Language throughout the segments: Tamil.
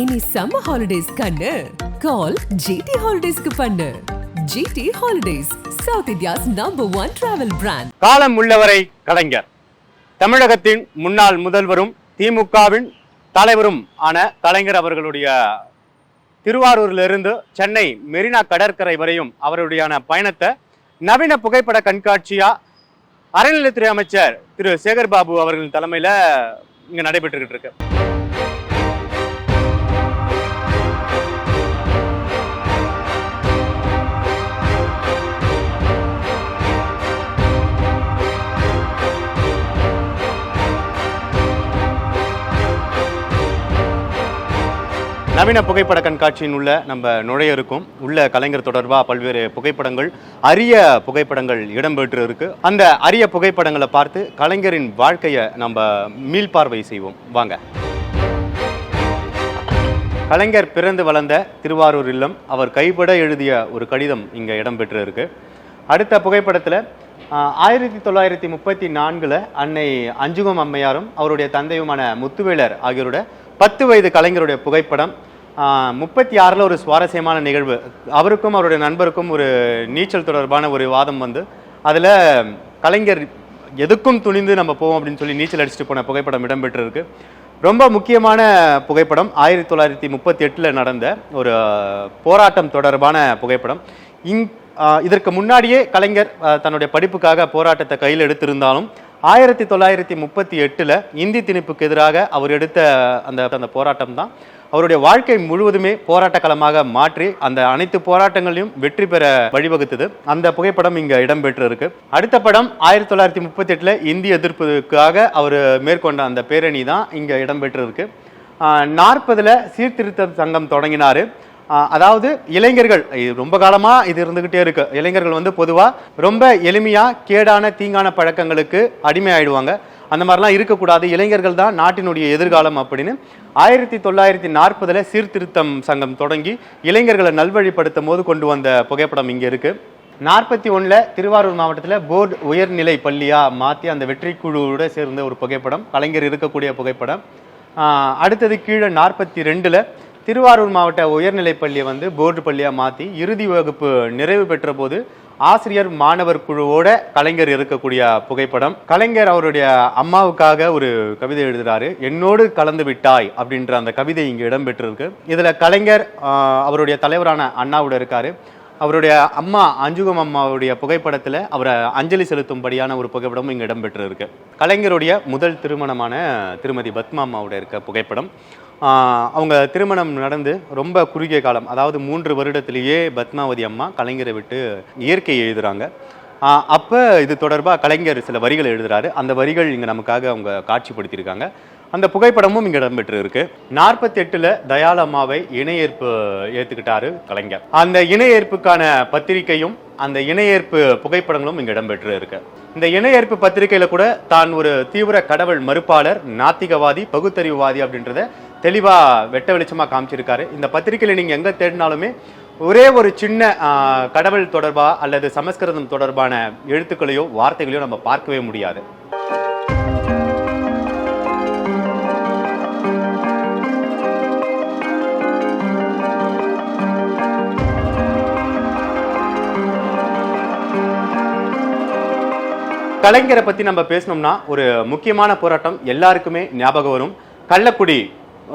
இனி சம்மர் ஹாலிடேஸ் கண்ணு. கால் ஜிடி ஹாலிடேஸ்க்கு பண்ணு. G T holidays South India's number one travel brand காலம் உள்ளவரை கலைஞர். தமிழகத்தின் முன்னாள் முதல்வரும் திமுகவின் தலைவரும் ஆன கலைஞர் அவர்களுடைய திருவாரூரிலிருந்து சென்னை மெரினா கடற்கரை வரையும் அவருடைய பயணத்தை நவீன புகைப்பட கண்காட்சியா அறநிலையத்துறை அமைச்சர் திரு சேகர் பாபு அவர்களின் தலைமையில இங்க நடைபெற்றுக்கிட்டு இருக்கு. நவீன புகைப்பட கண்காட்சியின் உள்ள நம்ம நுழைய இருக்கும். உள்ள கலைஞர் தொடர்பாக பல்வேறு புகைப்படங்கள் அரிய புகைப்படங்கள் இடம்பெற்று இருக்கு அந்த அரிய புகைப்படங்களை பார்த்து கலைஞரின் வாழ்க்கையை நம்ம மீள்பார்வை செய்வோம். வாங்க. கலைஞர் பிறந்து வளர்ந்த திருவாரூர் இல்லம் அவர் கைப்பட எழுதிய ஒரு கடிதம் இங்கே இடம்பெற்று இருக்கு அடுத்த புகைப்படத்தில் ஆயிரத்தி தொள்ளாயிரத்தி முப்பத்தி நான்கில் அன்னை அஞ்சுகம் அம்மையாரும் அவருடைய தந்தையுமான முத்துவேலர் ஆகியோரோட பத்து வயது கலைஞருடைய புகைப்படம் முப்பத்தி ஆறில் ஒரு சுவாரஸ்யமான நிகழ்வு. அவருக்கும் அவருடைய நண்பருக்கும் ஒரு நீச்சல் தொடர்பான ஒரு வாதம் வந்து அதில் கலைஞர் எதுக்கும் துணிந்து நம்ம போவோம் அப்படின்னு சொல்லி நீச்சல் அடிச்சுட்டு போன புகைப்படம் இடம்பெற்றிருக்கு. ரொம்ப முக்கியமான புகைப்படம் ஆயிரத்தி தொள்ளாயிரத்தி முப்பத்தி எட்டில் நடந்த ஒரு போராட்டம் தொடர்பான புகைப்படம். இங் இதற்கு முன்னாடியே கலைஞர் தன்னுடைய படிப்புக்காக போராட்டத்தை கையில் எடுத்திருந்தாலும் ஆயிரத்தி தொள்ளாயிரத்தி முப்பத்தி எட்டில் இந்தி திணிப்புக்கு எதிராக அவர் எடுத்த அந்த அந்த போராட்டம் தான் அவருடைய வாழ்க்கை முழுவதுமே போராட்ட களமாக மாற்றி அந்த அனைத்து போராட்டங்களையும் வெற்றி பெற வழிவகுத்தது. அந்த புகைப்படம் இங்க இடம்பெற்று இருக்கு அடுத்த படம் ஆயிரத்தி தொள்ளாயிரத்தி முப்பத்தி எட்டுல இந்தி எதிர்ப்புக்காக அவர் மேற்கொண்ட அந்த பேரணி தான் இங்க இடம்பெற்று இருக்கு நாற்பதுல சீர்திருத்த சங்கம் தொடங்கினாரு. அதாவது இளைஞர்கள் இது ரொம்ப காலமாக இது இருந்துக்கிட்டே இருக்கு. இளைஞர்கள் வந்து பொதுவாக ரொம்ப எளிமையாக கேடான தீங்கான பழக்கங்களுக்கு அடிமை ஆயிடுவாங்க அந்த மாதிரிலாம் இருக்கக்கூடாது. இளைஞர்கள் தான் நாட்டினுடைய எதிர்காலம் அப்படின்னு ஆயிரத்தி தொள்ளாயிரத்தி நாற்பதில் சீர்திருத்தம் சங்கம் தொடங்கி இளைஞர்களை நல்வழிப்படுத்தும் போது கொண்டு வந்த புகைப்படம் இங்கே இருக்குது நாற்பத்தி ஒன்றில் திருவாரூர் மாவட்டத்தில் போர்டு உயர்நிலை பள்ளியாக மாற்றி அந்த வெற்றி குழுவோட சேர்ந்த ஒரு புகைப்படம். கலைஞர் இருக்கக்கூடிய புகைப்படம். அடுத்தது கீழே நாற்பத்தி ரெண்டில் திருவாரூர் மாவட்ட உயர்நிலைப் பள்ளியை வந்து போர்டு பள்ளியாக மாற்றி இறுதி வகுப்பு நிறைவு பெற்ற போது ஆசிரியர் மாணவர் குழுவோட கலைஞர் இருக்கக்கூடிய புகைப்படம். கலைஞர் அவருடைய அம்மாவுக்காக ஒரு கவிதை எழுதுறாரு. என்னோடு கலந்து விட்டாய் அப்படின்ற அந்த கவிதை இங்கே இடம்பெற்றிருக்கு. இதில் கலைஞர் அவருடைய தலைவரான அண்ணாவோட இருக்காரு. அவருடைய அம்மா அஞ்சுகம் அம்மாவுடைய புகைப்படத்தில் அவரை அஞ்சலி செலுத்தும்படியான ஒரு புகைப்படமும் இங்கே இடம்பெற்று இருக்கு கலைஞருடைய முதல் திருமணமான திருமதி பத்மா அம்மாவோட இருக்க புகைப்படம். அவங்க திருமணம் நடந்து ரொம்ப குறுகிய காலம் அதாவது மூன்று வருடத்திலேயே பத்மாவதி அம்மா கலைஞரை விட்டு இயற்கை எழுதுகிறாங்க அப்போ இது தொடர்பாக கலைஞர் சில வரிகள் எழுதுறாரு. அந்த வரிகள் இங்கே நமக்காக அவங்க காட்சிப்படுத்தியிருக்காங்க. அந்த புகைப்படமும் இங்கே இடம்பெற்று இருக்கு நாற்பத்தி எட்டில் தயாள அம்மாவை இணையேற்பு ஏற்றுக்கிட்டாரு கலைஞர். அந்த இணையேற்புக்கான பத்திரிகையும் அந்த இணையேற்பு புகைப்படங்களும் இங்கே இடம்பெற்று இருக்கு இந்த இணையேற்பு பத்திரிகையில் கூட தான் ஒரு தீவிர கடவுள் மறுப்பாளர் நாத்திகவாதி பகுத்தறிவுவாதி அப்படின்றத தெளிவாக வெட்ட வெளிச்சமாக காமிச்சிருக்காரு. இந்த பத்திரிகையில் நீங்கள் எங்கே தேடினாலுமே ஒரே ஒரு சின்ன கடவுள் தொடர்பா அல்லது சமஸ்கிருதம் தொடர்பான எழுத்துக்களையோ வார்த்தைகளையோ நம்ம பார்க்கவே முடியாது. கலைஞரை பத்தி நம்ம பேசணும்னா ஒரு முக்கியமான போராட்டம் எல்லாருக்குமே ஞாபகம் வரும். கள்ளக்குடி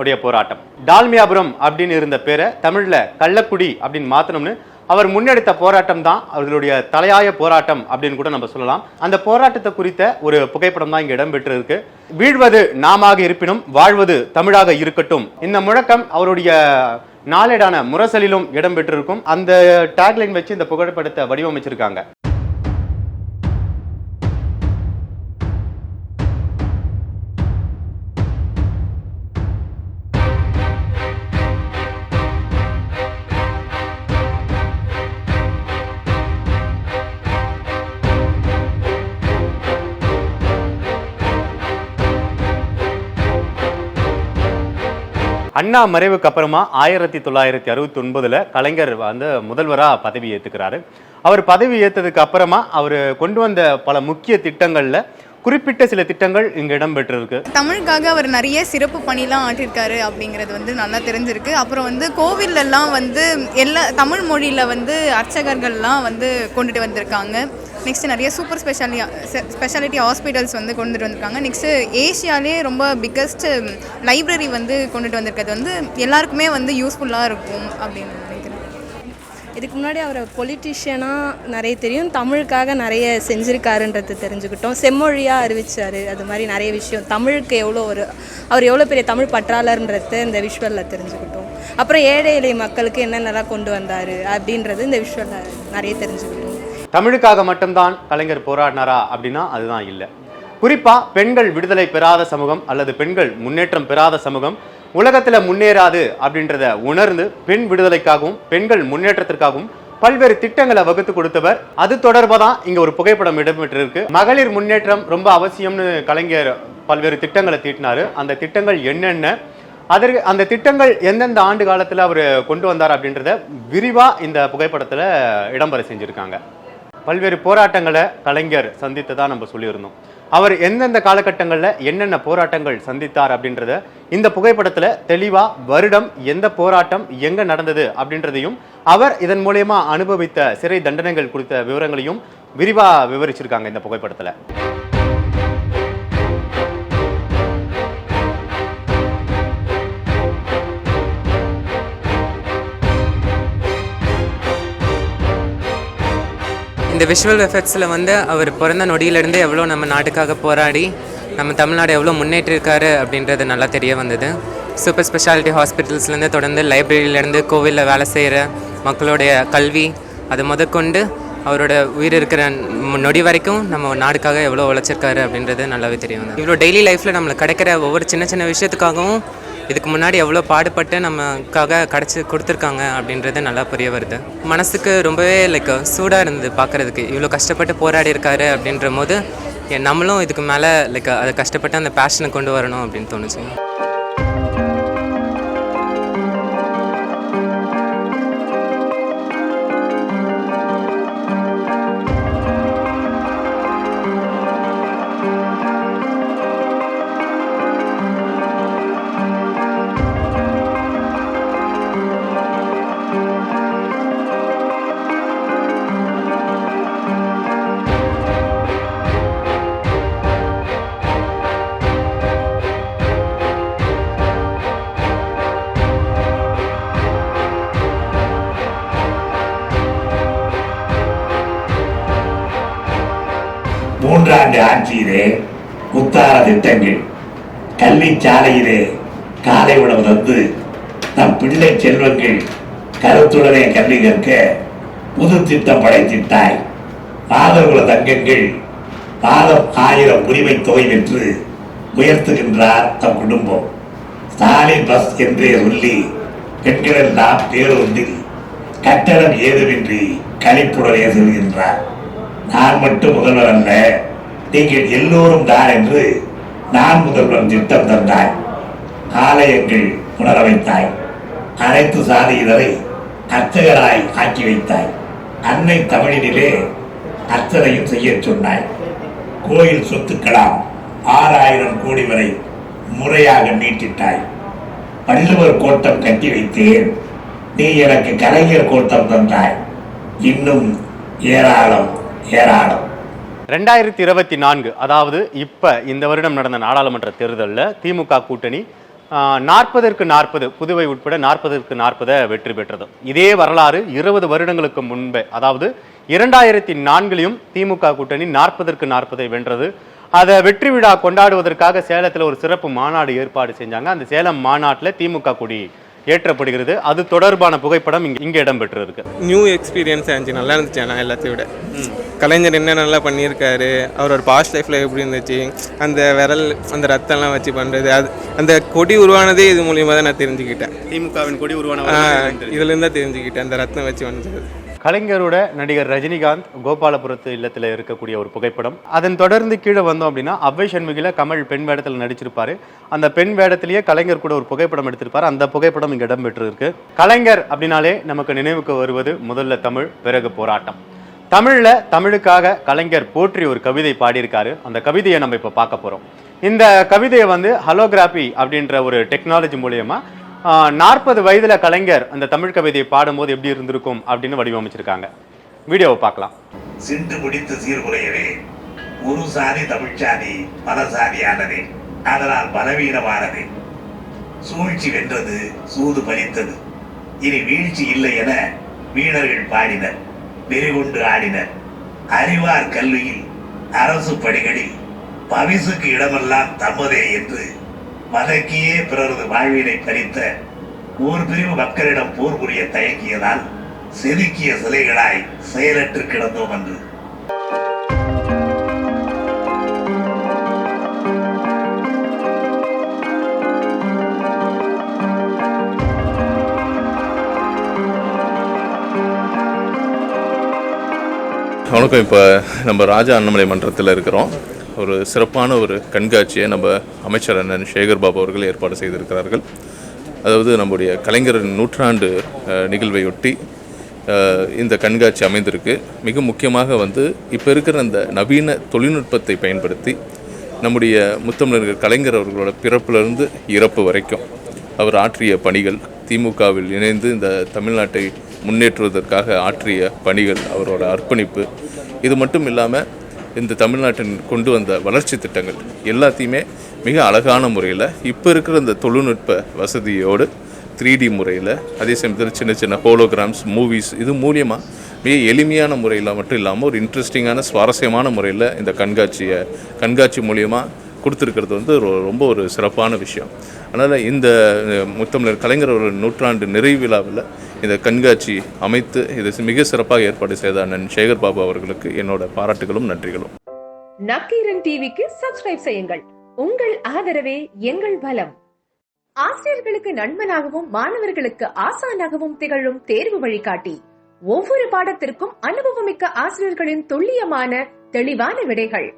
உடைய போராட்டம். டால்மியாபுரம் அப்படின்னு இருந்த பேரை தமிழ்ல கள்ளக்குடி அப்படின்னு மாத்தணும்னு அவர் முன்னெடுத்த போராட்டம் தான் அவர்களுடைய தலையாய போராட்டம் அப்படின்னு கூட நம்ம சொல்லலாம். அந்த போராட்டத்தை குறித்த ஒரு புகைப்படம் தான் இங்கே இடம்பெற்று இருக்கு வீழ்வது நாமாக இருப்பினும் வாழ்வது தமிழாக இருக்கட்டும். இந்த முழக்கம் அவருடைய நாளேடான முரசலிலும் இடம்பெற்றிருக்கும். அந்த டேக்லைன் வச்சு இந்த புகைப்படத்தை வடிவமைச்சிருக்காங்க. அண்ணா மறைவுக்கு அப்புறமா ஆயிரத்தி தொள்ளாயிரத்தி அறுபத்தி ஒன்பதில் கலைஞர் வந்து முதல்வராக பதவி ஏற்றுக்கிறாரு அவர் பதவி ஏற்றதுக்கு அப்புறமா அவர் கொண்டு வந்த பல முக்கிய திட்டங்களில் குறிப்பிட்ட சில திட்டங்கள் இங்கு இடம்பெற்றிருக்கு. தமிழுக்காக அவர் நிறைய சிறப்பு பணிலாம் ஆற்றிருக்காரு அப்படிங்கிறது வந்து நல்லா தெரிஞ்சிருக்கு. அப்புறம் வந்து கோவில்லலாம் வந்து எல்லா தமிழ் மொழியில் வந்து அர்ச்சகர்கள்லாம் வந்து கொண்டுட்டு வந்திருக்காங்க. நெக்ஸ்ட் நிறைய சூப்பர் ஸ்பெஷாலி ஸ்பெஷாலிட்டி ஹாஸ்பிட்டல்ஸ் வந்து கொண்டுட்டு வந்திருக்காங்க. நெக்ஸ்ட்டு ஏஷியாலே ரொம்ப பிக்கஸ்ட் லைப்ரரி வந்து கொண்டுட்டு வந்திருக்கிறது வந்து எல்லாருக்குமே வந்து யூஸ்ஃபுல்லாக இருக்கும் அப்படின்னு இதுக்கு முன்னாடி அவரை பொலிட்டிஷியனாக நிறைய தெரியும். தமிழுக்காக நிறைய செஞ்சுருக்காருன்றது தெரிஞ்சுக்கிட்டோம். செம்மொழியாக அறிவிச்சார். அது மாதிரி நிறைய விஷயம். தமிழுக்கு எவ்வளோ ஒரு அவர் எவ்வளோ பெரிய தமிழ் பற்றாளர்ன்றது இந்த விஷுவலில் தெரிஞ்சுக்கிட்டோம். அப்புறம் ஏழை எளிய மக்களுக்கு என்னென்னலாம் கொண்டு வந்தார் அப்படின்றது இந்த விஷுவலில் நிறைய தெரிஞ்சுக்கிட்டோம். தமிழுக்காக மட்டும்தான் கலைஞர் போராடினாரா அப்படின்னா அதுதான் இல்லை. குறிப்பாக பெண்கள் விடுதலை பெறாத சமூகம் அல்லது பெண்கள் முன்னேற்றம் பெறாத சமூகம் உலகத்தில் முன்னேறாது அப்படின்றத உணர்ந்து பெண் விடுதலைக்காகவும் பெண்கள் முன்னேற்றத்திற்காகவும் பல்வேறு திட்டங்களை வகுத்து கொடுத்தவர். அது தொடர்பாக தான் இங்கே ஒரு புகைப்படம் இடம்பெற்றிருக்கு. மகளிர் முன்னேற்றம் ரொம்ப அவசியம்னு கலைஞர் பல்வேறு திட்டங்களை தீட்டினாரு. அந்த திட்டங்கள் என்னென்ன? அதற்கு அந்த திட்டங்கள் எந்தெந்த ஆண்டு காலத்தில் அவர் கொண்டு வந்தார் அப்படின்றத விரிவாக இந்த புகைப்படத்தில் இடம்பெற செஞ்சுருக்காங்க. பல்வேறு போராட்டங்களை கலைஞர் சந்தித்ததா நம்ம சொல்லியிருந்தோம். அவர் எந்தெந்த காலகட்டங்களில் என்னென்ன போராட்டங்கள் சந்தித்தார் அப்படின்றத இந்த புகைப்படத்தில் தெளிவாக வருடம் எந்த போராட்டம் எங்க நடந்தது அப்படின்றதையும் அவர் இதன் மூலயமா அனுபவித்த சிறை தண்டனைகள் குறித்த விவரங்களையும் விரிவாக விவரிச்சிருக்காங்க இந்த புகைப்படத்துல. இந்த விஷுவல் எஃபெக்ட்ஸில் வந்து அவர் பிறந்த நொடியிலேருந்து எவ்வளோ நம்ம நாட்டுக்காக போராடி நம்ம தமிழ்நாடு எவ்வளோ முன்னேற்றிருக்காரு அப்படின்றது நல்லா தெரிய வந்தது. சூப்பர் ஸ்பெஷாலிட்டி ஹாஸ்பிட்டல்ஸ்லேருந்து தொடர்ந்து லைப்ரரியிலேருந்து கோவிலில் வேலை செய்கிற மக்களுடைய கல்வி அது முதற்கொண்டு அவரோட உயிர் இருக்கிற நொடி வரைக்கும் நம்ம நாடுக்காக எவ்வளோ உழைச்சிருக்காரு அப்படின்றது நல்லாவே தெரியும் இவ்வளோ டெய்லி லைஃப்பில் நம்மளுக்கு கிடைக்கிற ஒவ்வொரு சின்ன சின்ன விஷயத்துக்காகவும் இதுக்கு முன்னாடி எவ்வளோ பாடுபட்டு நமக்காக கிடச்சி கொடுத்துருக்காங்க அப்படின்றது நல்லா புரிய வருது. மனசுக்கு ரொம்பவே லைக் சூடாக இருந்தது பார்க்குறதுக்கு. இவ்வளோ கஷ்டப்பட்டு போராடி இருக்காரு அப்படின்ற போது நம்மளும் இதுக்கு மேலே லைக் அதை கஷ்டப்பட்டு அந்த பேஷனை கொண்டு வரணும் அப்படின்னு தோணுச்சு. மூன்றாண்டு ஆட்சியிலே முத்தார திட்டங்கள் கல்வி சாலையிலே காலை உணவு தந்து நம் பிள்ளை செல்வங்கள் கருத்துடனே கல்வி கற்க புது திட்டம் படைத்திட்டாய். மாதகுல தங்கங்கள் மாதம் ஆயிரம் உரிமை தொகை பெற்று உயர்த்துகின்றார் தம் குடும்பம். ஸ்டாலின் பஸ் என்றே சொல்லி பெண்களெல்லாம் பேருந்தில் கட்டணம் ஏதுமின்றி கழிப்புடனே செல்கின்றார். நான் மட்டும் முதல்வர் அல்ல. நீங்கள் எல்லோரும் தான் என்று நான் முதல்வன் திட்டம் தந்தாய். ஆலயங்கள் உணர வைத்தாய். அனைத்து சாதியினரை அர்ச்சகராய் ஆக்கி வைத்தாய். அன்னை தமிழினிலே அர்ச்சனையும் செய்யச் சொன்னாய். கோயில் சொத்துக்களாம் ஆறாயிரம் கோடி வரை முறையாக நீட்டிட்டாய். வள்ளுவர் கோட்டம் கட்டி வைத்தேன். நீ எனக்கு கலைஞர் கோட்டம் தந்தாய். இன்னும் ஏராளம் ஏராளம். ரெண்டாயிரத்தி இருபத்தி நான்கு அதாவது இப்போ இந்த வருடம் நடந்த நாடாளுமன்ற தேர்தலில் திமுக கூட்டணி நாற்பதற்கு நாற்பது புதுவை உட்பட நாற்பதற்கு நாற்பதை வெற்றி பெற்றது. இதே வரலாறு இருபது வருடங்களுக்கு முன்பே அதாவது இரண்டாயிரத்தி நான்கிலையும் திமுக கூட்டணி நாற்பதற்கு நாற்பதை வென்றது. அதை வெற்றி விழா கொண்டாடுவதற்காக சேலத்தில் ஒரு சிறப்பு மாநாடு ஏற்பாடு செஞ்சாங்க. அந்த சேலம் மாநாட்டில் திமுக கொடி ஏற்றப்படுகிறது. அது தொடர்பான புகைப்படம் இங்க இங்கே இடம்பெற்றிருக்கு. நியூ எக்ஸ்பீரியன்ஸ் இருந்துச்சு நல்லா இருந்துச்சு ஆனால் எல்லாத்தையும் விட. கலைஞர் என்ன நல்லா பண்ணியிருக்காரு அவரோட பாஸ்ட் லைஃப்பில் எப்படி இருந்துச்சு அந்த விரல் அந்த ரத்தம்லாம் வச்சு பண்ணுறது அது அந்த கொடி உருவானதே இது மூலியமாக தான் நான் தெரிஞ்சுக்கிட்டேன். திமுகவின் கொடி உருவான இதுலேருந்து தான் தெரிஞ்சுக்கிட்டேன் அந்த ரத்தம் வச்சு வந்தது கலைஞரோட நடிகர் ரஜினிகாந்த் கோபாலபுரத்து இல்லத்தில் இருக்கக்கூடிய ஒரு புகைப்படம். அதன் தொடர்ந்து கீழே வந்தோம் அப்படின்னா அவ்வை சண்முகில கமல் பெண் வேடத்தில் நடிச்சிருப்பாரு. அந்த பெண் வேடத்திலேயே கலைஞர் கூட ஒரு புகைப்படம் எடுத்திருப்பார். அந்த புகைப்படம் இங்கே இடம்பெற்று இருக்கு கலைஞர் அப்படின்னாலே நமக்கு நினைவுக்கு வருவது முதல்ல தமிழ் பிறகு போராட்டம். தமிழில் தமிழுக்காக கலைஞர் போற்றி ஒரு கவிதை பாடியிருக்காரு. அந்த கவிதையை நம்ம இப்போ பார்க்க போகிறோம் இந்த கவிதையை வந்து ஹலோகிராபி அப்படின்ற ஒரு டெக்னாலஜி மூலயமா நாற்பது வயதுல கலைஞர் அந்த தமிழ் கவிதையை பாடும்போது எப்படி இருந்திருக்கும் அப்படின்னு வடிவமைச்சிருக்காங்க. வீடியோவை பார்க்கலாம். சிண்டு முடித்து சீர்குலையவே ஒரு சாதி தமிழ்ச்சாதி பல சாதியானதே அதனால் பலவீனமானது. சூழ்ச்சி வென்றது சூது பலித்தது இனி வீழ்ச்சி இல்லை என வீணர்கள் பாடினர் வெறிகொண்டு ஆடினர். அறிவார் கல்வியில் அரசு பணிகளில் பவிசுக்கு இடமெல்லாம் தம்மதே என்று வதக்கியே பிறரது வாழ்வினை பறித்த ஓர் பிரிவு மக்களிடம் போர் புரிய தயங்கியதால் செதுக்கிய சிலைகளாய் செயலற்று கிடந்தோம் என்று வணக்கம். இப்போ நம்ம ராஜா அண்ணாமலை மன்றத்தில் இருக்கிறோம். ஒரு சிறப்பான ஒரு கண்காட்சியை நம்ம அமைச்சர் அண்ணன் சேகர் பாபு அவர்கள் ஏற்பாடு செய்திருக்கிறார்கள். அதாவது நம்முடைய கலைஞரின் நூற்றாண்டு நிகழ்வையொட்டி இந்த கண்காட்சி அமைந்திருக்கு. மிக முக்கியமாக வந்து இப்போ இருக்கிற அந்த நவீன தொழில்நுட்பத்தை பயன்படுத்தி நம்முடைய முத்தமிழர்கள் கலைஞர் அவர்களோட பிறப்பிலிருந்து இறப்பு வரைக்கும் அவர் ஆற்றிய பணிகள் திமுகவில் இணைந்து இந்த தமிழ்நாட்டை முன்னேற்றுவதற்காக ஆற்றிய பணிகள் அவரோட அர்ப்பணிப்பு இது மட்டும் இல்லாமல் இந்த தமிழ்நாட்டின் கொண்டு வந்த வளர்ச்சி திட்டங்கள் எல்லாத்தையுமே மிக அழகான முறையில் இப்போ இருக்கிற இந்த தொழில்நுட்ப வசதியோடு த்ரீ டி முறையில் அதே சமயத்தில் சின்ன சின்ன ஹோலோகிராம்ஸ் மூவிஸ் இது மூலியமாக மிக எளிமையான முறையில் மட்டும் இல்லாமல் ஒரு இன்ட்ரெஸ்டிங்கான சுவாரஸ்யமான முறையில் இந்த கண்காட்சியை கண்காட்சி மூலியமாக கொடுத்துருக்கிறது வந்து ரொ- ரொம்ப ஒரு சிறப்பான விஷயம். அதனால் இந்த முத்தமிழர் கலைஞர் ஒரு நூற்றாண்டு நிறைவு விழாவில் இந்த கண்காட்சி அமைத்து இதை மிக சிறப்பாக ஏற்பாடு செய்த அண்ணன் சேகர் பாபு அவர்களுக்கு என்னோட பாராட்டுகளும் நன்றிகளும். நக்கீரன் டிவிக்கு சப்ஸ்கிரைப் செய்யுங்கள். உங்கள் ஆதரவே எங்கள் பலம் ஆசிரியர்களுக்கு நண்பனாகவும் மாணவர்களுக்கு ஆசானாகவும் திகழும் தேர்வு வழிகாட்டி. ஒவ்வொரு பாடத்திற்கும் அனுபவமிக்க ஆசிரியர்களின் துல்லியமான தெளிவான விடைகள்.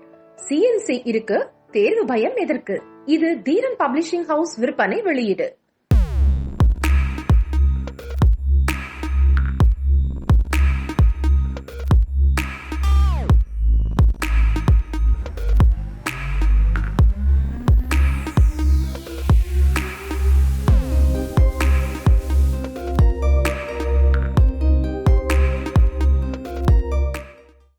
சிஎன்சி இருக்கு தேர்வு பயம் எதற்கு? இது தீரன் பப்ளிஷிங் ஹவுஸ் விற்பனை வெளியீடு.